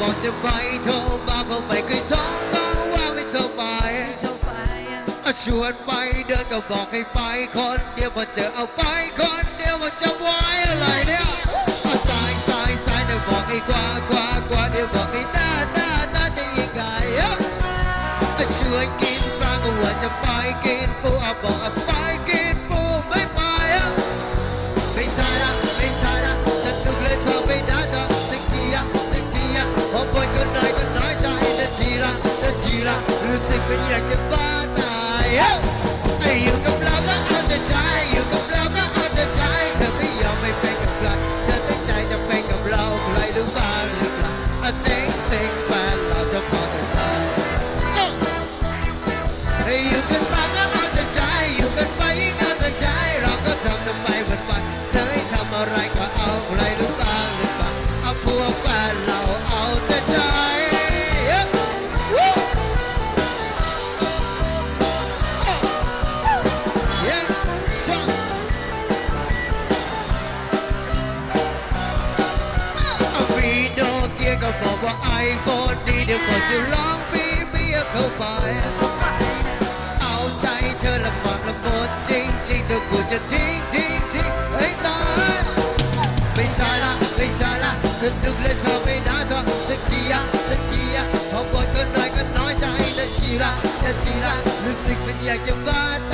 บอก็ไม่เคยท้อก็ว่าไม่เท่าไปเจ้าไปอะอะชวนไปเดินก็บอกให้ไปคนเดียวพอเจอเอาไปคนเดียวมันจะไหวอะไรเนี่ยสายสายสายเดี๋ยวบอกให้กว่ากว่ากว่าเดี๋ยวบอกให้หน้าหน้าหน้าจะยังไงอะอะชวนกินปลาก็ว่าจะไปกินปูอะบอกอะไปกิน เป็นอยากจะบ้าตายเอ้าไอ้อยู่กับเราก็เอาแต่ใจอยู่กับเราก็เอาแต่ใจเธอไม่ยอมไม่เป็นกับใครเธอตั้งใจจะเป็นกับเราใครรู้บ้างหรือเปล่าอะเซ็งเซ็งแฟนเราจะพอแต่ใจจ้ะให้อยู่กันมาก็เอาแต่ใจอยู่กันไปยิ่งเอาแต่ใจเราก็ทำทำไมวันวันเธอให้ทำอะไรก็เอาอะไรหรือเปล่าหรือเปล่าเอาพวกแฟนเรา ว่าไอโฟนดีเดี๋ยวก็จะร้องบีบีเข้าไป เอาใจเธอละหมากละหมดจริงจริงเธอกูจะทิ้งทิ้งทิ้งให้ตายไม่ใช่ละไม่ใช่ละสนุกเลยเธอไม่น่าเธอสักทีอะสักทีอะพอบ่นก็น้อยก็น้อยใจนาทีละนาทีละรู้สึกมันอยากจะบ้า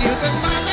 อยู่กั